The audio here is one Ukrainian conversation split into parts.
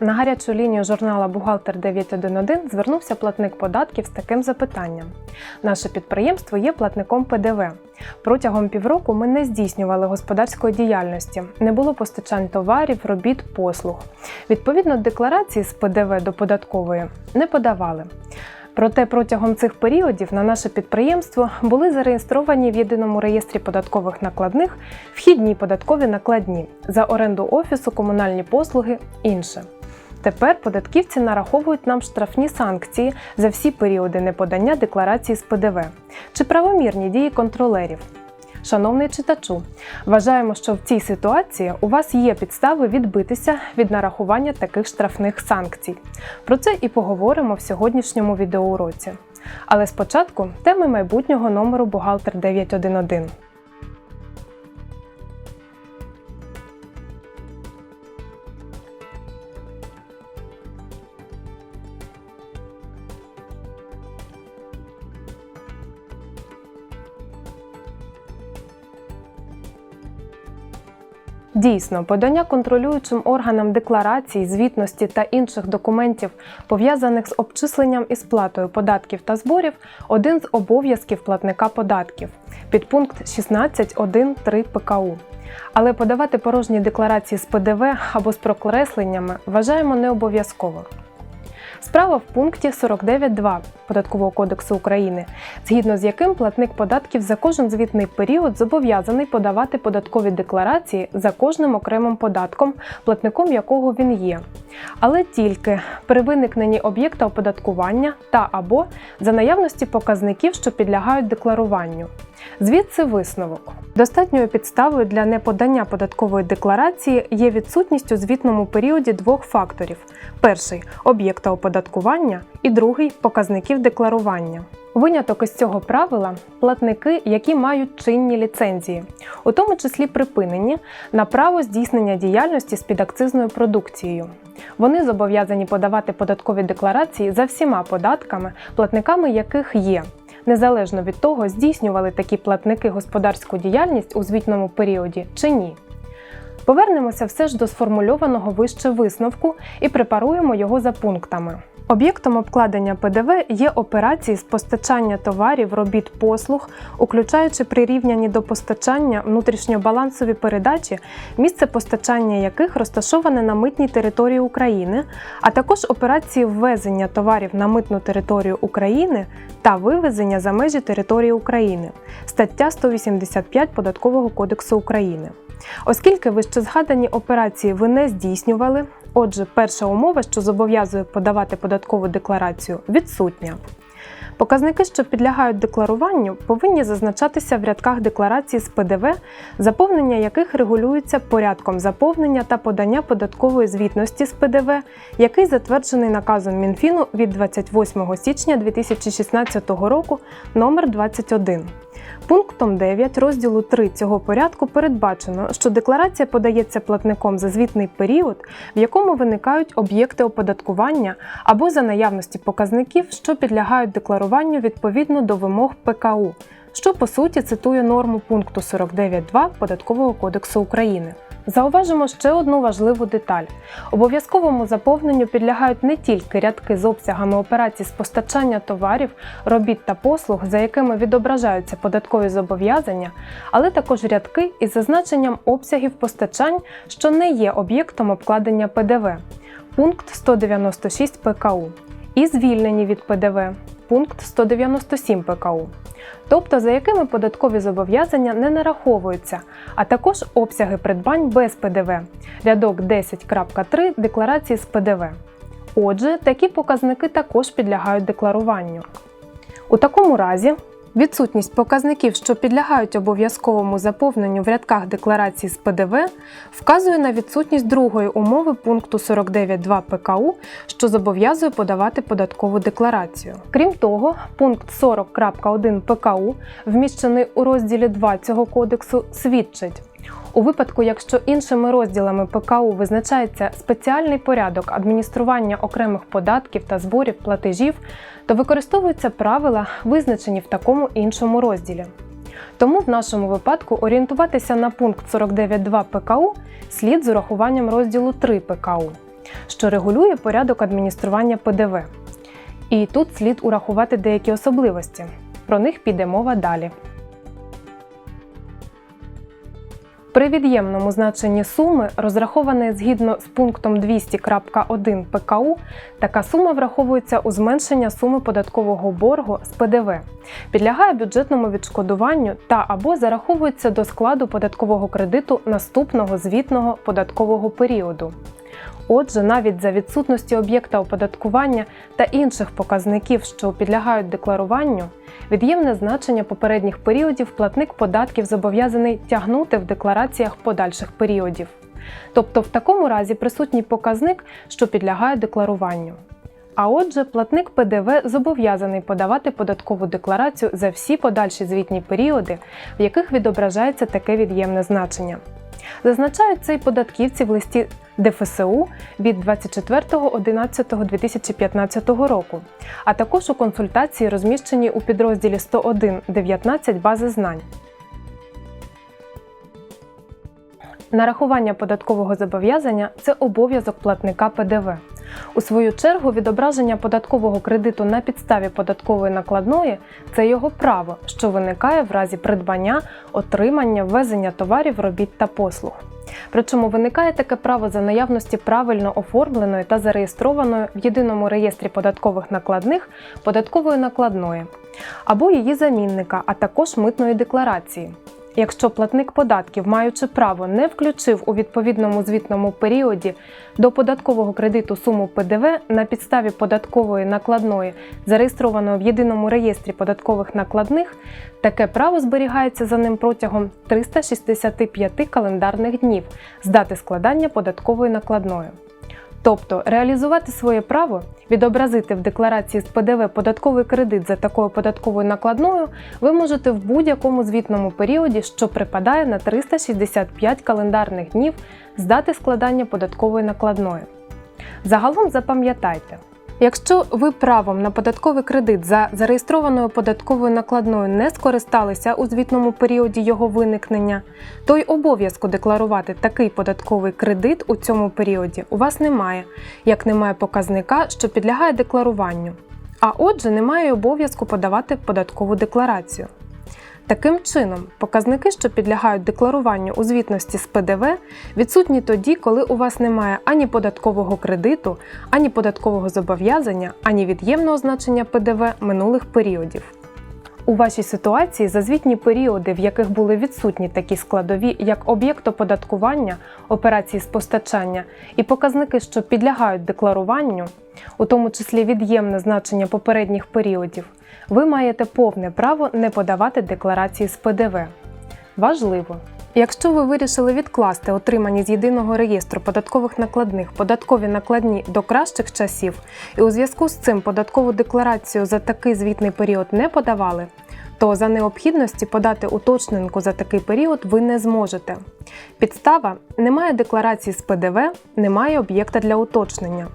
На гарячу лінію журнала Бухгалтер 911 звернувся платник податків з таким запитанням: наше підприємство є платником ПДВ. Протягом півроку ми не здійснювали господарської діяльності, не було постачань товарів, робіт, послуг. Відповідно, декларації з ПДВ до податкової не подавали. Проте протягом цих періодів на наше підприємство були зареєстровані в єдиному реєстрі податкових накладних вхідні податкові накладні за оренду офісу, комунальні послуги інше. Тепер податківці нараховують нам штрафні санкції за всі періоди неподання декларації з ПДВ чи правомірні дії контролерів. Шановний читачу, вважаємо, що в цій ситуації у вас є підстави відбитися від нарахування таких штрафних санкцій. Про це і поговоримо в сьогоднішньому відеоуроці. Але спочатку теми майбутнього номеру Бухгалтер 911. Дійсно, подання контролюючим органам декларацій, звітності та інших документів, пов'язаних з обчисленням і сплатою податків та зборів, один з обов'язків платника податків. Підпункт 16.1.3 ПКУ. Але подавати порожні декларації з ПДВ або з прокресленнями вважаємо не обов'язково. Справа в пункті 49.2 Податкового кодексу України, згідно з яким платник податків за кожен звітний період зобов'язаний подавати податкові декларації за кожним окремим податком, платником якого він є, але тільки при виникненні об'єкта оподаткування та або за наявності показників, що підлягають декларуванню. Звідси висновок. Достатньою підставою для неподання податкової декларації є відсутність у звітному періоді двох факторів: перший об'єкта оподаткування і другий показників декларування. Виняток із цього правила платники, які мають чинні ліцензії, у тому числі припинені на право здійснення діяльності з підакцизною продукцією. Вони зобов'язані подавати податкові декларації за всіма податками, платниками яких є незалежно від того, здійснювали такі платники господарську діяльність у звітному періоді чи ні. Повернемося все ж до сформульованого вище висновку і препаруємо його за пунктами. Об'єктом обкладення ПДВ є операції з постачання товарів, робіт, послуг, включаючи прирівняні до постачання внутрішньобалансові передачі, місце постачання яких розташоване на митній території України, а також операції ввезення товарів на митну територію України та вивезення за межі території України, стаття 185 Податкового кодексу України. Оскільки вищезгадані операції ви не здійснювали, отже, перша умова, що зобов'язує подавати податкову декларацію, відсутня. Показники, що підлягають декларуванню, повинні зазначатися в рядках декларації з ПДВ, заповнення яких регулюється порядком заповнення та подання податкової звітності з ПДВ, який затверджений наказом Мінфіну від 28 січня 2016 року номер 21 Пунктом 9 розділу 3 цього порядку передбачено, що декларація подається платником за звітний період, в якому виникають об'єкти оподаткування або за наявності показників, що підлягають декларуванню відповідно до вимог ПКУ, що по суті цитує норму пункту 49.2 Податкового кодексу України. Зауважимо ще одну важливу деталь: обов'язковому заповненню підлягають не тільки рядки з обсягами операцій з постачання товарів, робіт та послуг, за якими відображаються податкові зобов'язання, але також рядки із зазначенням обсягів постачань, що не є об'єктом обкладення ПДВ, пункт 196 ПКУ, і звільнені від ПДВ, пункт 197 ПКУ тобто за якими податкові зобов'язання не нараховуються, а також обсяги придбань без ПДВ, рядок 10.3 декларації з ПДВ. Отже, такі показники також підлягають декларуванню. У такому разі Відсутність показників, що підлягають обов'язковому заповненню в рядках декларації з ПДВ, вказує на відсутність другої умови пункту 49.2 ПКУ, що зобов'язує подавати податкову декларацію. Крім того, пункт 40.1 ПКУ, вміщений у розділі 2 цього кодексу, свідчить. У випадку, якщо іншими розділами ПКУ визначається спеціальний порядок адміністрування окремих податків та зборів платежів, то використовуються правила, визначені в такому іншому розділі. Тому в нашому випадку орієнтуватися на пункт 49.2 ПКУ слід з урахуванням розділу 3 ПКУ. що регулює порядок адміністрування ПДВ. І тут слід урахувати деякі особливості. Про них піде мова далі. При від'ємному значенні суми, розрахованої згідно з пунктом 200.1 ПКУ, така сума враховується у зменшення суми податкового боргу з ПДВ, підлягає бюджетному відшкодуванню та або зараховується до складу податкового кредиту наступного звітного податкового періоду. Отже, навіть за відсутності об'єкта оподаткування та інших показників, що підлягають декларуванню, від'ємне значення попередніх періодів платник податків зобов'язаний тягнути в деклараціях подальших періодів. Тобто, в такому разі присутній показник, що підлягає декларуванню. А отже, платник ПДВ зобов'язаний подавати податкову декларацію за всі подальші звітні періоди, в яких відображається таке від'ємне значення. Зазначають це й податківці в листі ДФСУ від 24.11.2015 року, а також у консультації, розміщеній у підрозділі 101.19 бази знань. Нарахування податкового зобов'язання це обов'язок платника ПДВ. У свою чергу, відображення податкового кредиту на підставі податкової накладної це його право, що виникає в разі придбання, отримання, ввезення товарів, робіт та послуг. Причому виникає таке право за наявності правильно оформленої та зареєстрованої в єдиному реєстрі податкових накладних податкової накладної або її замінника, а також митної декларації. Якщо платник податків, маючи право, не включив у відповідному звітному періоді до податкового кредиту суму ПДВ на підставі податкової накладної, зареєстрованої в єдиному реєстрі податкових накладних, таке право зберігається за ним протягом 365 календарних днів з дати складання податкової накладної. Тобто реалізувати своє право, відобразити в декларації з ПДВ податковий кредит за такою податковою накладною ви можете в будь-якому звітному періоді, що припадає на 365 календарних днів з дати складання податкової накладної. Загалом запам'ятайте, якщо ви правом на податковий кредит за зареєстрованою податковою накладною не скористалися у звітному періоді його виникнення, то й обов'язку декларувати такий податковий кредит у цьому періоді у вас немає, як немає показника, що підлягає декларуванню. А отже, немає обов'язку подавати податкову декларацію. Таким чином, показники, що підлягають декларуванню у звітності з ПДВ, відсутні тоді, коли у вас немає ані податкового кредиту, ані податкового зобов'язання, ані від'ємного значення ПДВ минулих періодів. У вашій ситуації за звітні періоди, в яких були відсутні такі складові, як об'єкт оподаткування, операції з постачання і показники, що підлягають декларуванню, у тому числі від'ємне значення попередніх періодів, ви маєте повне право не подавати декларації з ПДВ. Важливо! Якщо ви вирішили відкласти отримані з єдиного реєстру податкових накладних податкові накладні до кращих часів, і у зв'язку з цим податкову декларацію за такий звітний період не подавали, то за необхідності подати уточненку за такий період ви не зможете. Підстава немає декларації з ПДВ, немає об'єкта для уточнення.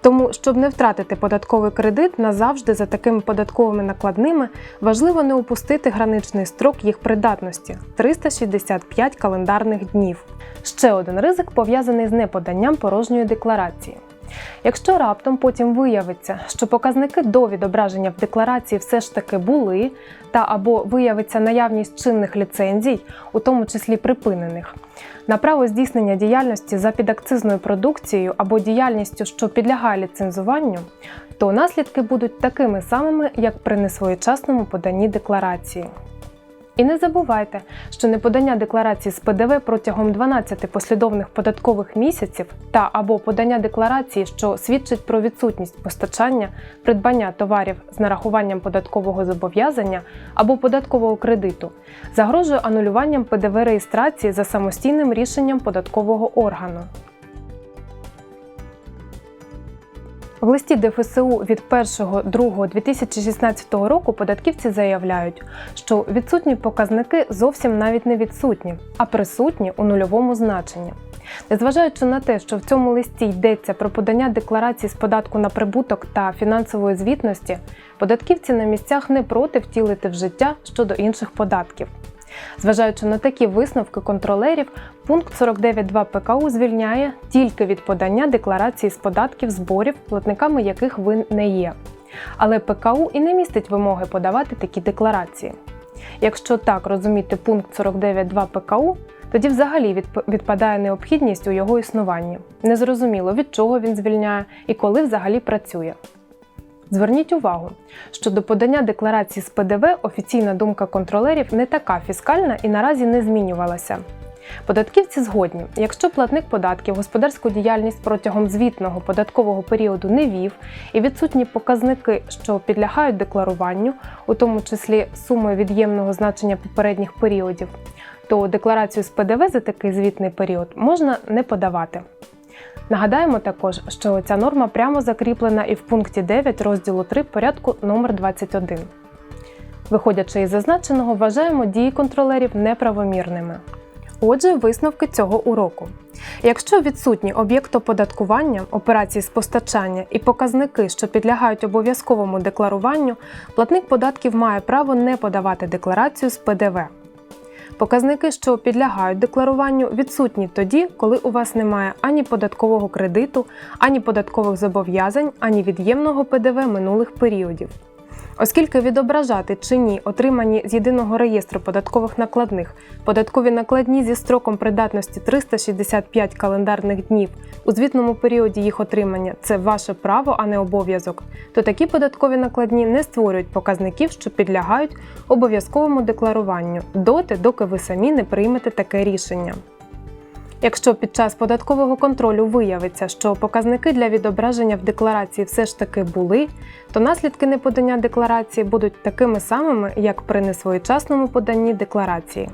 Тому, щоб не втратити податковий кредит назавжди за такими податковими накладними, важливо не упустити граничний строк їх придатності 365 календарних днів. Ще один ризик пов'язаний з неподанням порожньої декларації. Якщо раптом потім виявиться, що показники до відображення в декларації все ж таки були, та або виявиться наявність чинних ліцензій, у тому числі припинених, на право здійснення діяльності за підакцизною продукцією або діяльністю, що підлягає ліцензуванню, то наслідки будуть такими самими, як при несвоєчасному поданні декларації. І не забувайте, що неподання декларації з ПДВ протягом 12 послідовних податкових місяців та або подання декларації, що свідчить про відсутність постачання, придбання товарів з нарахуванням податкового зобов'язання або податкового кредиту, загрожує анулюванням ПДВ реєстрації за самостійним рішенням податкового органу. В листі ДФСУ від 1.2.2016 року податківці заявляють, що відсутні показники зовсім навіть не відсутні, а присутні у нульовому значенні. Незважаючи на те, що в цьому листі йдеться про подання декларацій з податку на прибуток та фінансової звітності, податківці на місцях не проти втілити в життя щодо інших податків. Зважаючи на такі висновки контролерів, пункт 49.2 ПКУ звільняє тільки від подання декларації з податків зборів, платниками яких ви не є. Але ПКУ і не містить вимоги подавати такі декларації. Якщо так розуміти пункт 49.2 ПКУ, тоді взагалі відпадає необхідність у його існуванні. Незрозуміло, від чого він звільняє і коли взагалі працює. Зверніть увагу, що до подання декларації з ПДВ офіційна думка контролерів не така фіскальна і наразі не змінювалася. Податківці згодні, якщо платник податків господарську діяльність протягом звітного податкового періоду не вів і відсутні показники, що підлягають декларуванню, у тому числі сумою від'ємного значення попередніх періодів, то декларацію з ПДВ за такий звітний період можна не подавати. Нагадаємо також, що ця норма прямо закріплена і в пункті 9 розділу 3 порядку номер 21. Виходячи із зазначеного, вважаємо дії контролерів неправомірними. Отже, висновки цього уроку. Якщо відсутні об'єкт оподаткування, операції з постачання і показники, що підлягають обов'язковому декларуванню, платник податків має право не подавати декларацію з ПДВ. Показники, що підлягають декларуванню, відсутні тоді, коли у вас немає ані податкового кредиту, ані податкових зобов'язань, ані від'ємного ПДВ минулих періодів. Оскільки відображати чи ні отримані з єдиного реєстру податкових накладних податкові накладні зі строком придатності 365 календарних днів. У звітному періоді їх отримання це ваше право, а не обов'язок, то такі податкові накладні не створюють показників, що підлягають обов'язковому декларуванню. Доти, доки ви самі не приймете таке рішення. Якщо під час податкового контролю виявиться, що показники для відображення в декларації все ж таки були, то наслідки неподання декларації будуть такими самими, як при несвоєчасному поданні декларації.